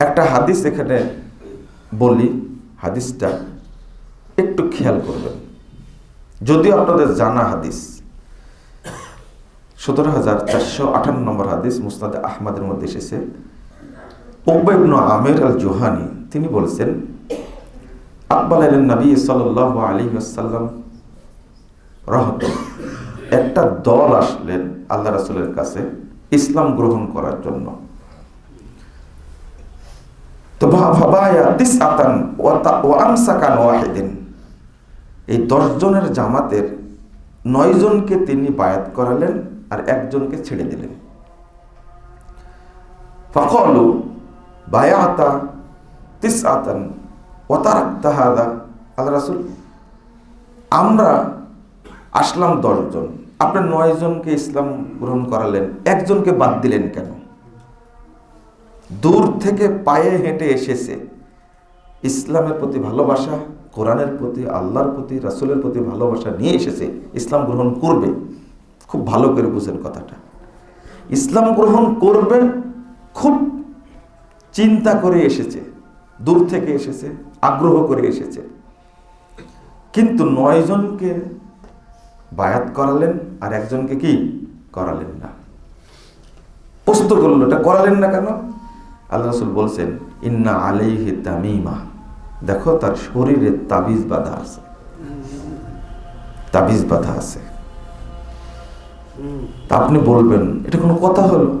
একটা হাদিস এখানে বলি, হাদিসটা একটু খেয়াল করবেন। যদিও আপনাদের জানা হাদিস, সতেরো হাজার চারশো আঠান্ন নম্বর হাদিস মুস্তাদ আহমদের মধ্যে এসেছে। উকবা ইবনু আমির আল জোহানি তিনি বলছেন, আকবাল আলেন নবী সাল আলী আসাল্লাম রহত একটা দল আসলেন আল্লাহ রাসুলের কাছে ইসলাম গ্রহণ করার জন্য। তো ভাবায়া তিস আতান ও আমসাকান ওয়াহিদিন। এই দশজনের জামাতের নয় জনকে তিনি বায়াত করালেন আর একজনকে ছেড়ে দিলেন। ফখলু বায়াতা তিস আতান ওতারাক্তাহাদা আল্লাহ রাসুল, আমরা আসলাম দশজন আপনার নয় জনকে ইসলাম গ্রহণ করালেন একজনকে বাদ দিলেন কেন? দূর থেকে পায়ে হেঁটে এসেছে। ইসলামের প্রতি ভালোবাসা, কোরআনের প্রতি, আল্লাহর প্রতি, রাসুলের প্রতি ভালোবাসা নিয়ে এসেছে। ইসলাম গ্রহণ করবে। খুব ভালো করে বুঝেন কথাটা। ইসলাম গ্রহণ করবে, খুব চিন্তা করে এসেছে। দূর থেকে এসেছে, আগ্রহ করে এসেছে। কিন্তু নয় জনকে বায়াত করালেন আর একজনকে কি? করালেন না। প্রস্তুত করল, এটা করালেন না কেন? আল্লাহ রসুল বলছেন, ইন্না আলাইহি তামিমা। দেখো, তার শরীরে তাবিজ বাঁধা আছে। তাবিজ বাঁধা আছে। তা আপনি বলবেন, এটা কোনো কথা হলো?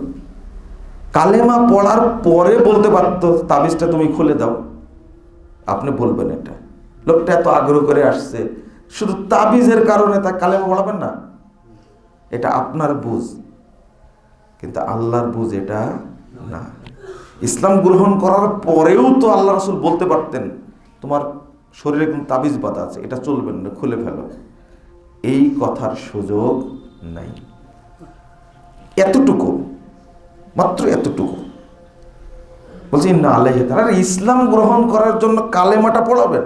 কালেমা পড়ার পরে বলতে পারতো, তাবিজটা তুমি খুলে দাও। আপনি বলবেন এটা। লোকটা এত আগ্রহ করে আসছে, শুধু তাবিজের কারণে তা কালেমা পড়াবেন না। এটা আপনার বুঝ। কিন্তু আল্লাহর বুঝ এটা না। ইসলাম গ্রহণ করার পরেও তো আল্লাহ রসুল বলতে পারতেন, তোমার শরীরে কোন তাবিজ বাধা আছে, এটা চলবে না খুলে ফেলো। এই কথার সুযোগ নাই। এতটুকু, মাত্র এতটুকু। বলছি না আল্লাহ তারা ইসলাম গ্রহণ করার জন্য কালেমাটা পড়াবেন,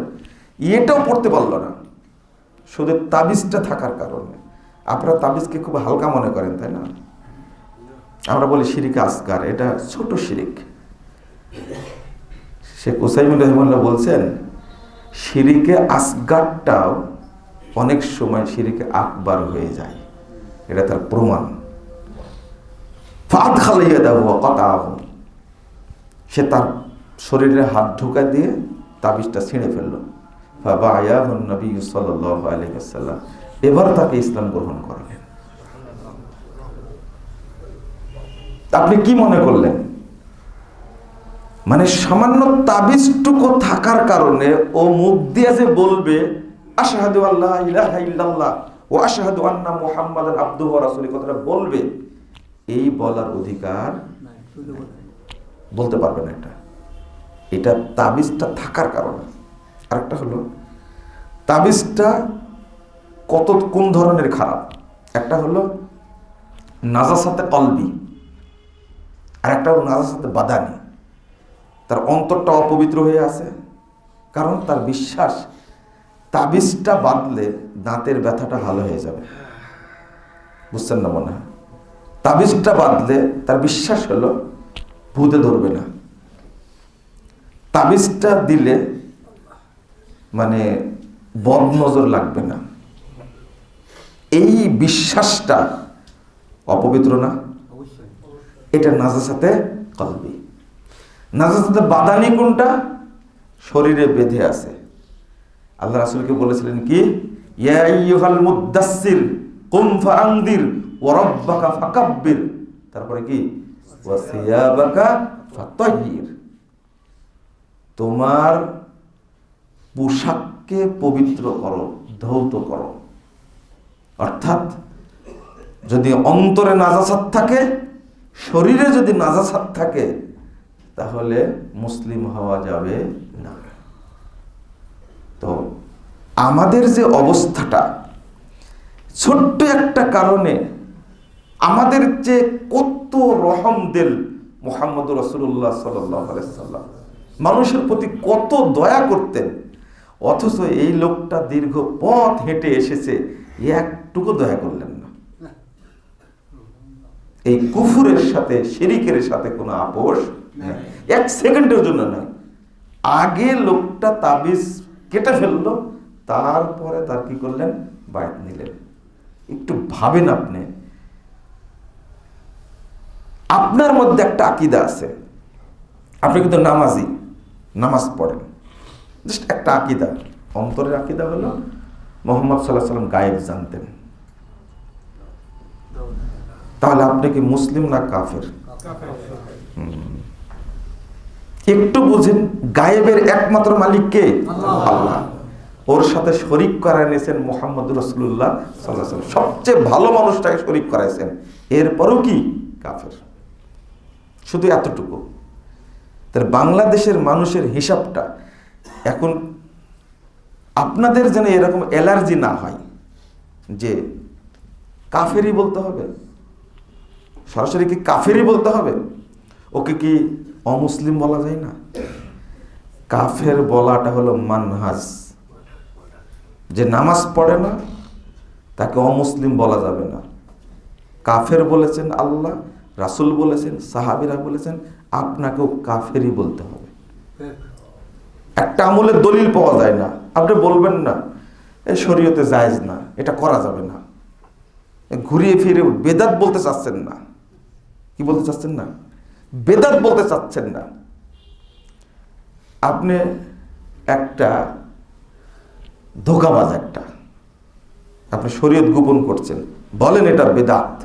এটাও পড়তে পারল না। শুধু তাবিজটা থাকার কারণে। আপনারা তাবিজকে খুব হালকা মনে করেন, তাই না? আমরা বলি শিরিক আসগার এটা ছোট শিরিক। শেখ ওসাইমুর রহমাল্লাহ বলছেন, শিরিকে আসগারটাও অনেক সময় শিরিকে আকবার হয়ে যায়। এটা তার প্রমাণ। ফাত খালাইয়া দেব কথা সে তার শরীরে হাত ঢুকা দিয়ে তাবিজটা ছিঁড়ে ফেলল। বাবা আয়াহুন নবী সাল্লাহ আলহিসাল্লাম এবার তাকে ইসলাম গ্রহণ করলেন। আপনি কি মনে করলেন? মানে সামান্য তাবিজটুকু থাকার কারণে ও মুখ দিয়ে যে বলবে, আশাহাদু আল্লাহ ইলাহা ইল্লাল্লাহ ও আশাহাদু আন্না মুহাম্মাদান আব্দুহু ওয়া রাসূলুহু কথাটা বলবে, এই বলার অধিকার বলতে পারবে না এটা। এটা তাবিজটা থাকার কারণে। আরেকটা হলো, তাবিজটা কত, কোন ধরনের খারাপ? একটা হলো নাজাসাতে কলবি আর একটা হলো নাজাসাতে বাদানি। তার অন্তরটা অপবিত্র হয়ে আছে। কারণ তার বিশ্বাস তাবিজটা বাঁধলে দাঁতের ব্যথাটা ভালো হয়ে যাবে। বুঝছেন না মনে হয়? তাবিজটা বাঁধলে তার বিশ্বাস হলো ভূতে ধরবে না। তাবিজটা দিলে মানে বদ নজর লাগবে না। এই বিশ্বাসটা অপবিত্র না? এটা নাজাসাতে কলবি। নাজাসাতে বাদানি কোনটা? শরীরে বেঁধে আছে। আল্লাহ রাসুলকে বলেছিলেন কি? মুদাসসির, কুম ফাআনদির, ওয়া রাব্বাকা ফাকাব্বির। তারপরে কি? তোমার পোশাককে পবিত্র করো, ধৌত করো। অর্থাৎ যদি অন্তরে নাজাসাত থাকে, শরীরে যদি নাজাসাত থাকে তাহলে মুসলিম হওয়া যাবে না। তো আমাদের যে অবস্থাটা, ছোট্ট একটা কারণে আমাদের যে কত রহম দিল মোহাম্মদ রসুল্লাহ সাল্লাম। মানুষের প্রতি কত দয়া করতেন, অথচ এই লোকটা দীর্ঘ পথ হেঁটে এসেছে একটুকু দয়া করলেন না। এই কুফুরের সাথে, শিরিকের সাথে কোনো আপোষ নাই। এক সেকেন্ডের জন্য নাই আগে লোকটা তাবিজ কেটে ফেলল তারপরে তার কি করলেন? বায়াত নিলেন। একটু ভাবেন আপনি। আপনার মধ্যে একটা আকিদা আছে। আপনি কিন্তু নামাজি নামাজ পড়েন। জাস্ট একটা আকিদা। অন্তরের আকিদা হলো মোহাম্মদ সাল্লাহ সাল্লাম গায়েব জানতেন। তাহলে আপনি কি মুসলিম না কাফের। একটু বুঝেন গায়েবের একমাত্র মালিক কে? আল্লাহ। ওর সাথে শরিক করায় নিয়েছেন মোহাম্মদ রসুল্লাহ সাল্লাহ সবচেয়ে ভালো মানুষটাকে শরিক করাইছেন। এরপরও কি? কাফের। শুধু এতটুকু। তাহলে বাংলাদেশের মানুষের হিসাবটা এখন আপনাদের যেন এরকম অ্যালার্জি না হয় যে কাফেরই বলতে হবে। সরাসরি কি কাফেরই বলতে হবে? ওকে কি অমুসলিম বলা যায় না। কাফের বলাটা হলো মানহাজ। যে নামাজ পড়ে না, তাকে অমুসলিম বলা যাবে না। কাফের বলেছেন আল্লাহ, রাসুল বলেছেন, সাহাবিরা বলেছেন, আপনাকেও কাফেরই বলতে হবে। একটা আমলের দলিল পাওয়া যায় না। আপনি বলবেন না, এ শরীয়তে জায়েজ না, এটা করা যাবে না। ঘুরিয়ে ফিরে বেদাত বলতে চাচ্ছেন না। কি বলতে চাচ্ছেন না? বেদাত বলতে চাচ্ছেন না। আপনি একটা ধোকাবাজ একটা। আপনি শরীয়ত গোপন করছেন। বলেন এটা বেদাত।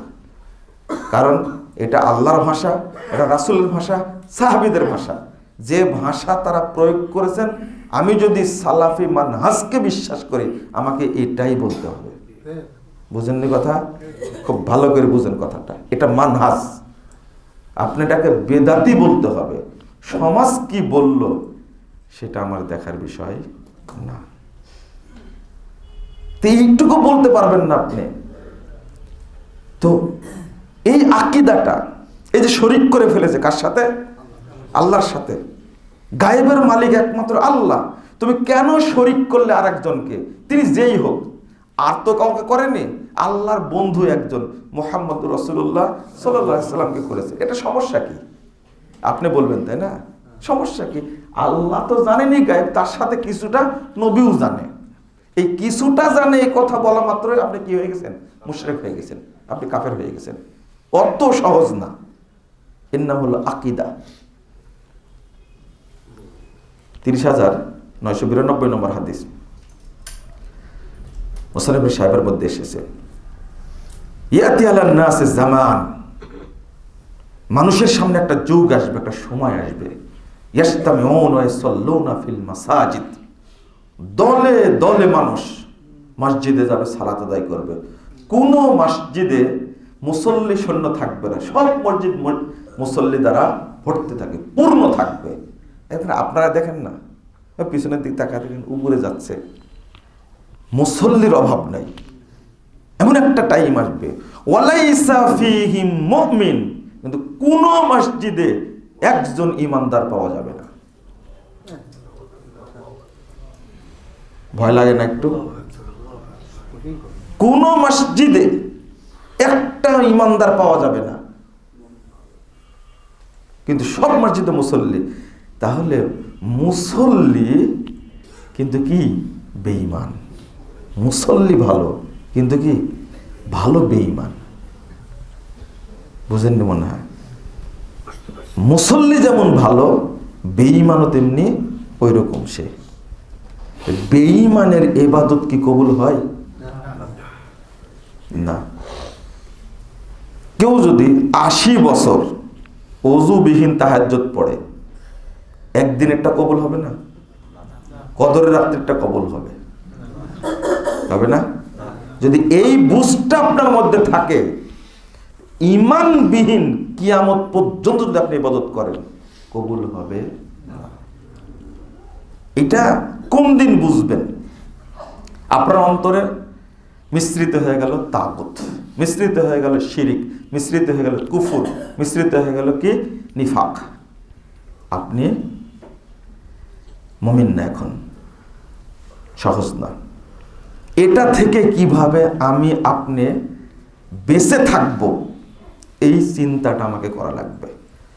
কারণ এটা আল্লাহর ভাষা, এটা রাসুলের ভাষা, সাহাবিদের ভাষা। যে ভাষা তারা প্রয়োগ করেছেন, আমি যদি সালাফি মানহাজকে বিশ্বাস করি, আমাকে এটাই বলতে হবে। বুঝেননি কথা? খুব ভালো করে বুঝেন কথাটা। এটা মানহাজ। আপনি এটাকে বেদাতি বলতে হবে। সমাজ কি বলল, সেটা আমার দেখার বিষয় না। এইটুকু বলতে পারবেন না আপনি। তো এই আকিদাটা, এই যে শরিক করে ফেলেছে কার সাথে? আল্লাহর সাথে। গায়েবের মালিক একমাত্র আল্লাহ। তুমি কেন শরিক করলে আর একজনকে তিনি যেই হোক। আর তো কাউকে করেনি। আল্লাহর বন্ধু একজন মোহাম্মদ রসুল্লাহ সাল্লামকে করেছে। এটা সমস্যা কি? আপনি বলবেন, তাই না? সমস্যা কি? আল্লাহ তো জানেনি গায়েব, তার সাথে কিছুটা নবীও জানে। এই কিছুটা জানে, এই কথা বলা মাত্রই আপনি কি হয়ে গেছেন? মুশরেক হয়ে গেছেন। আপনি কাফের হয়ে গেছেন। অত সহজ না। এর নাম হলো আকিদা। তিরিশ হাজার নয়শো বিরানব্বই নম্বর হাদিস। মোসালিম সাহেবের মধ্যে এসেছে। ইয়াতি আল্লাহ নাসে জামান। মানুষের সামনে একটা যুগ আসবে, একটা সময় আসবে। ফিল মাসাজিদ। দলে দলে মানুষ মসজিদে যাবে, সালাত আদায় করবে। কোন মসজিদে মুসল্লি শূন্য থাকবে না। সব মসজিদ মুসল্লি দ্বারা ভর্তি থাকে, পূর্ণ থাকবে। এখানে আপনারা দেখেন না? পিছনের দিক তাকা দেখেন, উপরে যাচ্ছে। মুসল্লির অভাব নাই। এমন একটা টাইম আসবে। ওয়ালাইসা ফিহিম মুমিন। কিন্তু কোন মসজিদে একজন ইমানদার পাওয়া যাবে না। ভয় লাগে না একটু? কোন মসজিদে একটা ইমানদার পাওয়া যাবে না। কিন্তু সব মসজিদে মুসল্লি। তাহলে মুসল্লি কিন্তু কি? বেঈমান। মুসল্লি ভালো। কিন্তু কি? ভালো বেঈমান। বুঝেননি মনে হয়? মুসল্লি যেমন ভালো, বেঈমানও তেমনি ওই রকম সে। বেঈমানের এবাদত কি কবুল হয়? না। কেউ যদি আশি বছর অজুবিহীন তাহাজ্জত পড়ে, একদিন একটা কবুল হবে না? কদরের রাত্রিটা কবল হবে। হবে না? যদি এই বুঝটা আপনার মধ্যে থাকে, ইমানবিহীন কিয়ামত পর্যন্ত যদি আপনি ইবাদত করেন, কবুল হবে এটা কোন দিন বুঝবেন? আপনার অন্তরে মিশ্রিত হয়ে গেল তাগুত, মিশ্রিত হয়ে গেল শিরিক, মিশ্রিত হয়ে গেল কুফুর, মিশ্রিত হয়ে গেল কি? নিফাক। আপনি মমিন না এখন, সহজ না। এটা থেকে কীভাবে আমি আপনি বেঁচে থাকব, এই চিন্তাটা আমাকে করা লাগবে।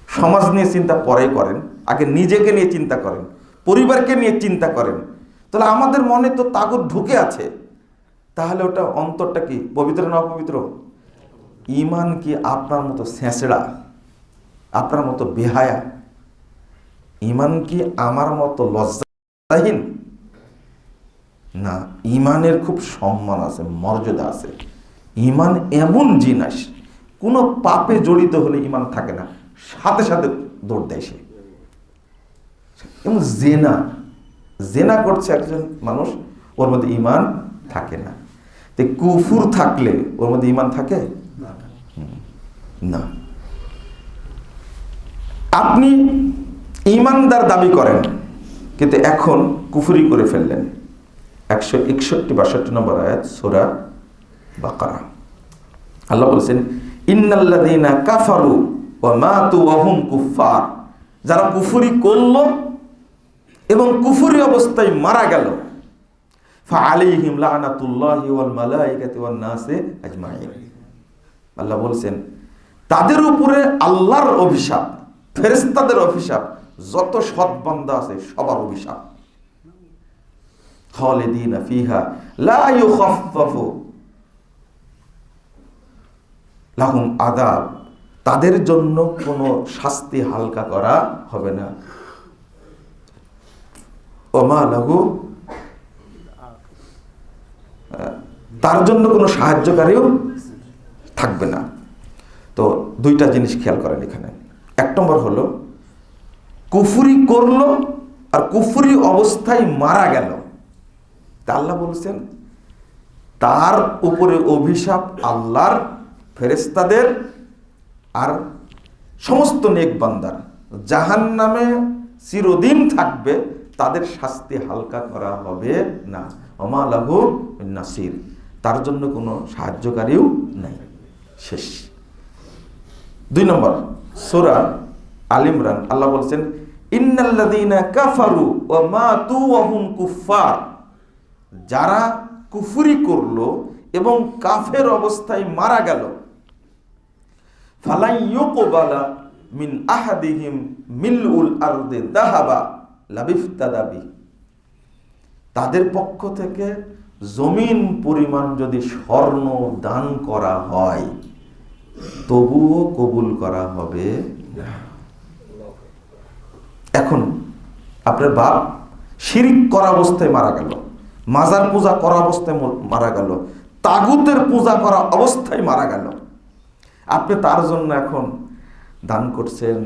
সমাজ নিয়ে চিন্তা পরে করেন, আগে নিজেকে নিয়ে চিন্তা করেন, পরিবারকে নিয়ে চিন্তা করেন। তাহলে আমাদের মনে তো তাগুর ঢুকে আছে। তাহলে ওটা অন্তরটা কি, পবিত্র না অপবিত্র? ইমান কি আপনার মতো স্যাঁচড়া আপনার মতো বেহায়া? ইমান কি আমার মতো লজ্জাহীন? না ইমানের খুব সম্মান আছে মর্যাদা আছে। ইমান এমন জিনিস কোনো পাপে জড়িত হলে ইমান থাকে না সাথে সাথে দৌড় দেয় সে। এবং জেনা জেনা করছে একজন মানুষ ওর মধ্যে ইমান থাকে না। তো কুফুর থাকলে ওর মধ্যে ইমান থাকে? না। আপনি ইমানদার দাবি করেন কিন্তু এখন কুফুরি করে ফেললেন। একশো একষট্টি, বাষট্টি নম্বর আয়াত, সোরা বাকারা। আল্লাহ বলছেন, ইন্নাল্লাযীনা কাফারু ওয়া মাতু ওয়া হুম কুফফার। যারা কুফুরি করল এবং কুফুরি অবস্থায় মারা গেল, ফাআলাইহিম লানাতুল্লাহি ওয়াল মালাইকাতি ওয়ান নাসি আজমাইন। আল্লাহ বলছেন, তাদের উপরে আল্লাহর অভিশাপ, ফেরেশতাদের অভিশাপ, যত সৎ বান্দা আছে সবার অভিশাপ। খালিদিনা ফিহা লা ইউখাফফাফু লাহুম আদাব তাদের জন্য কোনো শাস্তি হালকা করা হবে না। ওমা লাহু, তার জন্য কোনো সাহায্যকারীও থাকবে না। তো দুইটা জিনিস খেয়াল করেন এখানে। এক নম্বর হলো, কুফুরি করল আর কুফুরি অবস্থায় মারা গেল। তা আল্লাহ বলছেন, তার উপরে অভিশাপ আল্লাহর ফেরেস্তাদের আর সমস্ত নেক বান্দার জাহান নামে চিরদিন থাকবে, তাদের শাস্তি হালকা করা হবে না। অমালাহু নাসির। তার জন্য কোনো সাহায্যকারীও নাই। শেষ। দুই নম্বর, সোরা আল ইমরান। আল্লাহ বলছেন, ইন্নাল্লাযীনা কাফারু মাতু ওয়া হুম কুফফার। যারা কুফুরি করল এবং কাফের অবস্থায় মারা গেল। ফালাই মিন আহাদিহিম দাহাবা লাবিফতাদাবি তাদের পক্ষ থেকে জমিন পরিমাণ যদি স্বর্ণ দান করা হয়, তবুও কবুল করা হবে। এখন আপনার বাপ শিরিক করা অবস্থায় মারা গেল। মাজার পূজা করা অবস্থায় মারা গেল। তাগুতের পূজা করা অবস্থায় মারা গেল। আপনি তার জন্য এখন দান করছেন,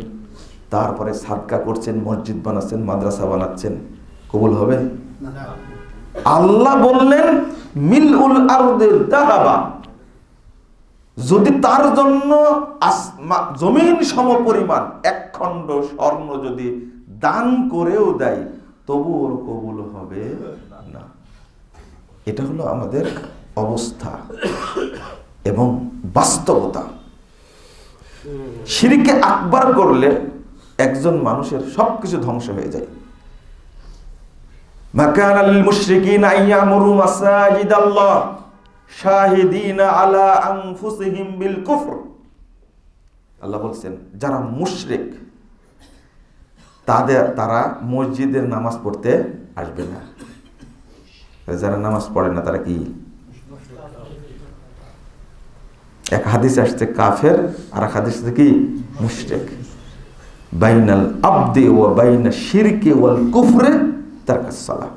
তারপরে সাদকা করছেন, মসজিদ বানাচ্ছেন, মাদ্রাসা বানাচ্ছেন। কবুল হবে? আল্লাহ বললেন মিল উল আরদে দাহাবা। যদি তার জন্য জমিন সম পরিমাণ এক খণ্ড স্বর্ণ যদি দান করেও দেয় তবু ওর কবুল হবে। এটা হলো আমাদের অবস্থা এবং বাস্তবতা। সিঁড়িকে আকবার করলে একজন মানুষের সবকিছু ধ্বংস হয়ে যায়। বিল আল্লাহ বলছেন, যারা মুশরিক, তাদের তারা মসজিদের নামাজ পড়তে আসবে না। যারা নামাজ পড়ে না, তারা কি? এক হাদিস আসছে, কাফের আর এক হাদিস আসছে কি? মুশরিক। বাইনাল আবদে ওয়া বাইনা শিরকে ওয়াল কুফরে তার সালাহ।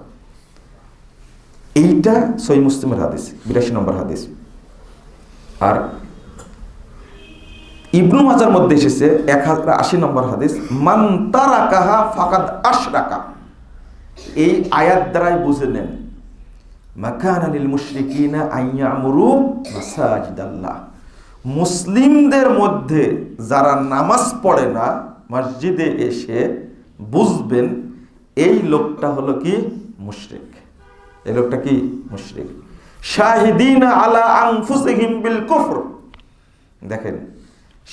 এইটা সই মুসলিমের হাদিস, বিরাশি নম্বর হাদিস। আর ইবনু মাজার মধ্যে এসেছে এক হাজার আশি নম্বর হাদিস, মান তারা কাহা ফাকাদ আশরাকা। এই আয়াত দ্বারাই বুঝে নেন মাকান আলিল মুশরিকিনা আইয়ামুরু মাসাজিদাল্লাহ। মুসলিমদের মধ্যে যারা নামাজ পড়ে না, মসজিদে এসে বুঝবেন, এই লোকটা হলো কি মুশরিক। এই লোকটা কি মুশরিক? শাহিদিন আলা আনফুসিহিম বিল কুফর। দেখেন,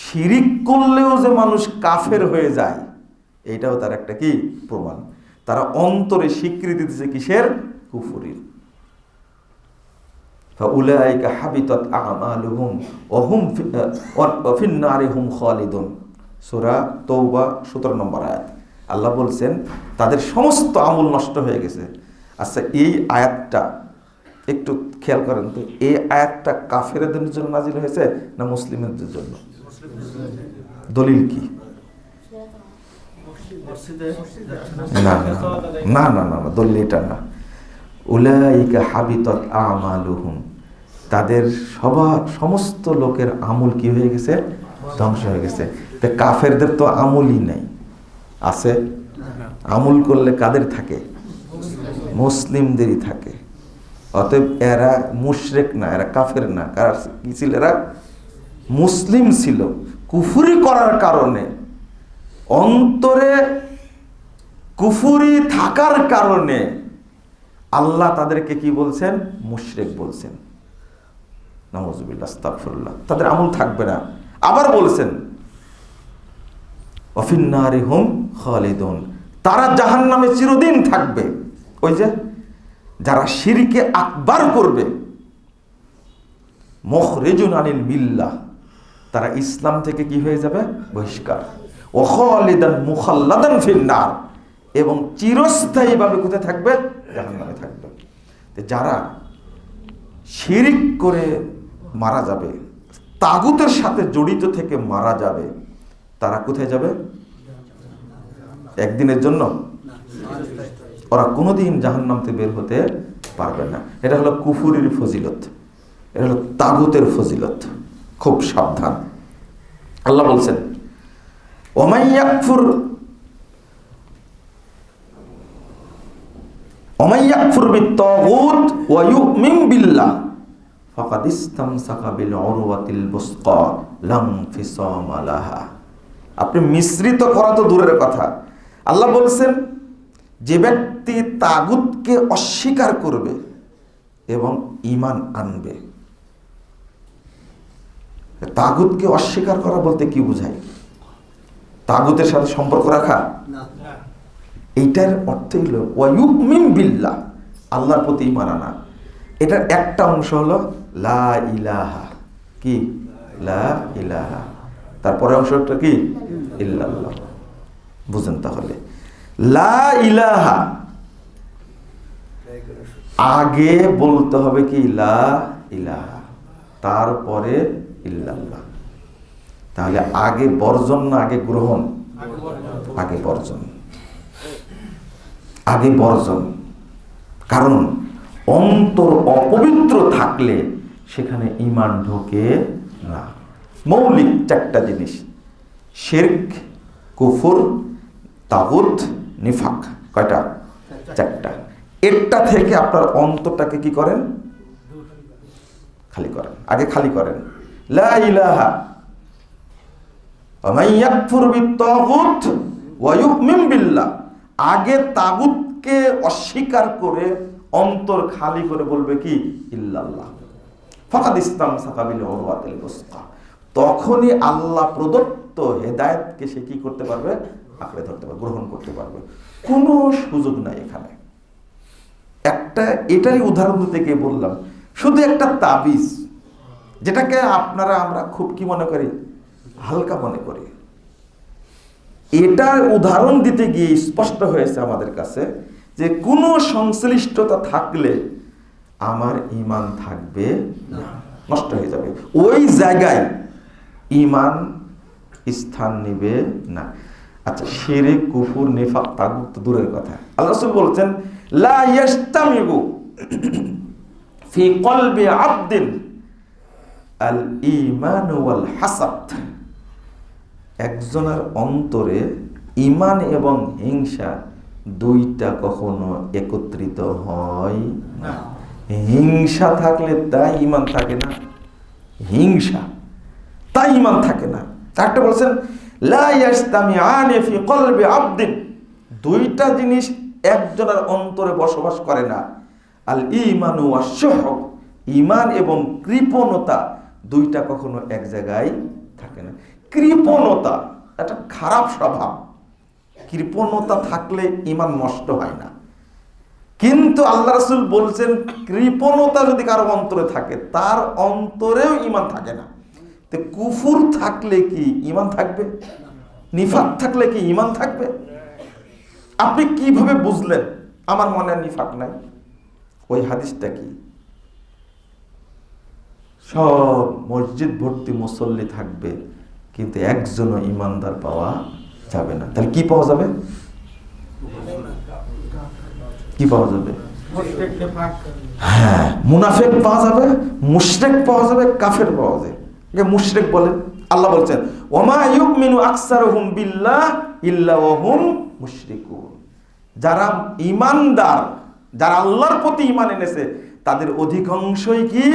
শিরিক করলেও যে মানুষ কাফের হয়ে যায় এইটাও তার একটা কি প্রমাণ? তারা অন্তরে স্বীকৃতি দিচ্ছে কিসের? কুফুরির। ফাউলাইকা হাবিতত আমালুহুম ওহুম ফিন্নারিহুম খালিদুন। সূরা তওবা 17 নম্বর আয়াত। আল্লাহ বলছেন তাদের সমস্ত আমল নষ্ট হয়ে গেছে। আচ্ছা এই আয়াতটা একটু খেয়াল করেন তো এই আয়াতটা কাফেরদের জন্য নাজিল হয়েছে না মুসলিমদের জন্য? দলিল কি? না না না না দলিল এটা না। উলাইকা হাবিতত আমালুহুম। তাদের সবা, সমস্ত লোকের আমল কি হয়ে গেছে? ধ্বংস হয়ে গেছে। তো কাফেরদের তো আমলই নাই। আছে? আমল করলে কাদের থাকে? মুসলিমদেরই থাকে। অতএব এরা মুশরেক না, এরা কাফের না। কারা কি ছিল এরা? মুসলিম ছিল। কুফুরি করার কারণে। অন্তরে কুফুরি থাকার কারণে আল্লাহ তাদেরকে কি বলছেন? মুশরেক বলছেন। আস্তাগফিরুল্লাহ। তাদের আমল থাকবে না। আবার বলছেন অফিন্নারি হুম খালিদুন। তারা জাহান্নামে চিরদিন থাকবে। ওই যে, যারা শিরকে আকবার করবে। মখরেজুন আনিল মিল্লাহ। তারা ইসলাম থেকে কি হয়ে যাবে? বহিষ্কার। ও খালিদান মুখাল্লাদান ফিন্নার। এবং চিরস্থায়ীভাবে কোথায় থাকবে? জাহান্নামে থাকবে। যারা শিরিক করে মারা যাবে, তাগুতের সাথে জড়িত থেকে মারা যাবে, তারা কোথায় যাবে? একদিনের জন্য? ওরা কোনোদিন জাহান্নাম থেকে বের হতে পারবে না। এটা হলো কুফুরির ফজিলত। এটা হলো তাগুতের ফজিলত। খুব সাবধান। আল্লাহ বলছেন, ওমাইয়াকফুর আপনি মিশ্রিত করা তো দূরের কথা। আল্লাহ বলছেন, যে ব্যক্তি তাগুতকে অস্বীকার করবে এবং ইমান আনবে, তাগুতকে অস্বীকার করা বলতে কি বোঝায়? তাগুতের সাথে সম্পর্ক রাখা? এইটার অর্থ হলো, ওয়ায়ুমিন বিল্লাহ আল্লাহর প্রতি ইমান আনা। এটার একটা অংশ হলো, লা ইলাহা কি? লা ইলাহা তারপরে অংশটা কি? ইল্লাল্লাহ বুঝেন তাহলে। লা ইলাহা আগে বলতে হবে কি? লা ইলাহা তারপরে ইল্লাল্লাহ তাহলে আগে বর্জন না আগে গ্রহণ? আগে বর্জন। আগে বর্জন। কারণ অন্তর অপবিত্র থাকলে সেখানে ইমান ঢোকে না। মৌলিক চারটা জিনিস। শেরক, কুফুর, তাগুত, নিফাক। কয়টা? চারটা। এরটা থেকে আপনার অন্তরটাকে কি করেন? খালি করেন। আগে খালি করেন। লা বিল্লাহ। আগে তাগুতকে অস্বীকার করে অন্তর খালি করে বলবে কি? ইল্লাল্লাহ। ফাকাদ ইসলাম সাকাবিল উরওয়াতিল বুসকা তখনই আল্লাহ প্রদত্ত হেদায়েতকে সে কি করতে পারবে? আঁকড়ে ধরতে পারবে, গ্রহণ করতে পারবে। কোনো সুযোগ নাই এখানে। একটা এটাই উদাহরণ গিয়ে বললাম, শুধু একটা তাবিজ, যেটাকে আপনারা, আমরা খুব কি মনে করি? হালকা মনে করি। এটার উদাহরণ দিতে গিয়ে স্পষ্ট হয়েছে আমাদের কাছে যে কোনো সংশ্লিষ্টতা থাকলে আমার ইমান থাকবে না, নষ্ট হয়ে যাবে। ওই জায়গায় ইমান স্থান নেবে না। আচ্ছা সেরে কুফুর, নেফাক, তাগুত তো দূরের কথা। আল্লাহ বলছেন, লা ইয়াস্তামিগু আল ইমান ওয়াল হাসাদ একজনের অন্তরে ইমান এবং হিংসা দুইটা কখনো একত্রিত হয় না। হিংসা থাকলে তাই ইমান থাকে না, হিংসা তাই ইমান থাকে না। একটা বলছেন দুইটা জিনিস একজনের অন্তরে বসবাস করে না। আল ইমানু ওয়াশহ ইমান এবং কৃপণতা দুইটা কখনো এক জায়গায় থাকে না। কৃপণতা, একটা খারাপ স্বভাব। কৃপণতা থাকলে ইমান নষ্ট হয় না। কিন্তু আল্লাহ রসুল বলছেন, কৃপণতা যদি কারও অন্তরে থাকে, তার অন্তরেও ইমান থাকে না। তো কুফুর থাকলে কি ইমান থাকবে? নিফাক থাকলে কি ইমান থাকবে? আপনি কীভাবে বুঝলেন? আমার মনে নিফাক নাই। ওই হাদিসটা কি? সব মসজিদ ভর্তি মুসল্লি থাকবে কিন্তু একজনও ইমানদার পাওয়া যাবে না। তাহলে কি পাওয়া যাবে? কি পাওয়া যাবে? হ্যাঁ মুনাফেক পাওয়া যাবে, মুশরেক পাওয়া যাবে, কাফের পাওয়া যাবে। মুশরেক বলেন। আল্লাহ বলছেন, ওমা ইউমিনু আকসারুহুম বিল্লাহ ইল্লা ওয়াহুম মুশরিকুন। যারা ইমানদার, যারা আল্লাহর প্রতি ইমান এনেছে, তাদের অধিকাংশই কি?